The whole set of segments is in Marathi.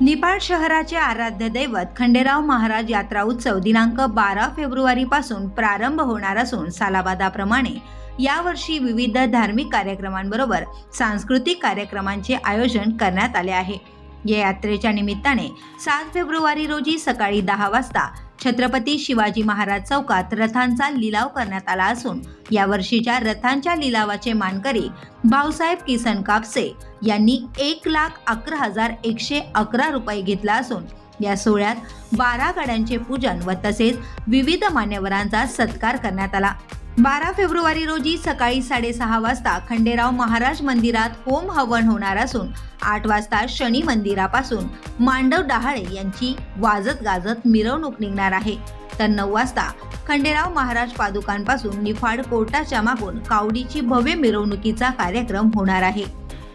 निपाळ शहराचे आराध्य दैवत खंडेराव महाराज यात्रा उत्सव दिनांक बारा फेब्रुवारीपासून प्रारंभ होणार असून सालाबादाप्रमाणे यावर्षी विविध धार्मिक कार्यक्रमांबरोबर सांस्कृतिक कार्यक्रमांचे आयोजन करण्यात आले आहे. या यात्रेच्या निमित्ताने सात फेब्रुवारी रोजी सकाळी दहा वाजता छत्रपती शिवाजी महाराज चौकात रथांचा लिलाव करण्यात आला असून यावर्षीच्या रथांच्या लिलावाचे मानकरी भाऊसाहेब किसन कापसे यांनी एक लाख अकरा हजार एकशे अकरा रुपये घेतला असून या सोहळ्यात बारा गाड्यांचे पूजन व तसेच विविध मान्यवरांचा सत्कार करण्यात आला. बारा फेब्रुवारी रोजी सकाळी साडेसहा वाजता खंडेराव महाराज मंदिरात होम हवन होणार असून आठ वाजता शनी मंदिरापासून मांडव डहाळे यांची वाजत गाजत मिरवणूक निघणार आहे. तर नऊ वाजता खंडेराव महाराज पादुकांपासून निफाड कोर्टाच्या मागून कावडीची भव्य मिरवणुकीचा कार्यक्रम होणार आहे.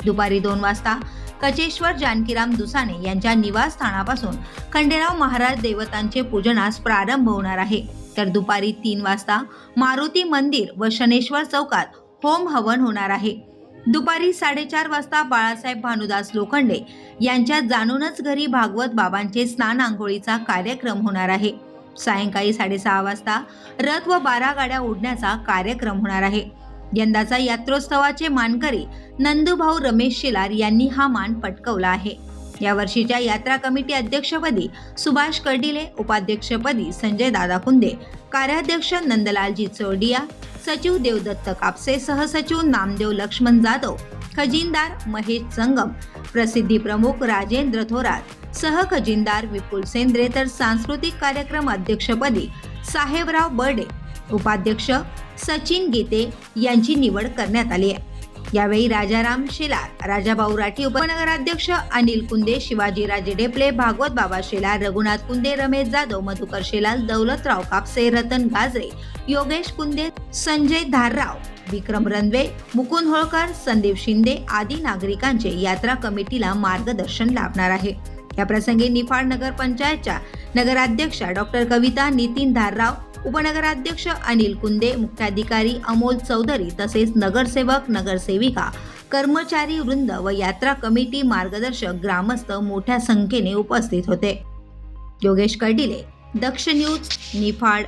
दुपारी दोन वाजता कचेश्वर जानकीराम दुसाने यांच्या निवासस्थानापासून खंडेराव महाराज देवतांचे पूजनास प्रारंभ होणार आहे. तर दुपारी तीन वाजता मारुती मंदिर व शनेश्वर चौकात होम हवन होणार आहे. दुपारी साडेचार वाजता बाळासाहेब भानुदास लोखंडे यांच्या जाणूनच घरी भागवत बाबांचे स्नान आंघोळीचा कार्यक्रम होणार आहे. सायंकाळी साडेसहा वाजता रथ व बारा गाड्या उडण्याचा कार्यक्रम होणार आहे. यंदाचा यात्रोत्सवाचे मानकरी नंदूभाऊ रमेश शिलार यांनी हा मान पटकवला आहे. या वर्षीच्या यात्रा कमिटी अध्यक्षपदी सुभाष कर्डिले उपाध्यक्षपदी संजय दादा कुंदे कार्याध्यक्ष नंदलालजी चोडिया सचिव देवदत्त कापसे सहसचिव नामदेव लक्ष्मण जाधव खजिनदार महेश संगम प्रसिद्धी प्रमुख राजेंद्र थोरात सहखजिनदार विपुल सेंद्रे तर सांस्कृतिक कार्यक्रम अध्यक्षपदी साहेबराव बर्डे उपाध्यक्ष सचिन गीते यांची निवड करण्यात आली आहे. यावेळी राजाराम शेलार राजाभाऊ राठी उपनगराध्यक्ष अनिल कुंदे शिवाजी राजे डेपले भागवत बाबा शेलार रघुनाथ कुंदे रमेश जाधव मधुकर शेलार दौलतराव कापसे रतन गाजरे योगेश कुंदे संजय धारराव विक्रम रणवे मुकुंद होळकर संदीप शिंदे आदी नागरिकांचे यात्रा कमिटीला मार्गदर्शन लाभणार आहे. या प्रसंगी निफाड नगर पंचायतच्या नगराध्यक्षा डॉक्टर कविता नितीन धारराव उपनगराध्यक्ष अनिल कुंदे मुख्याधिकारी अमोल चौधरी तसेच नगरसेवक नगरसेविका कर्मचारी वृंद व यात्रा कमिटी मार्गदर्शक ग्रामस्थ मोठ्या संख्येने उपस्थित होते. योगेश कर्डिले दक्ष न्यूज निफाड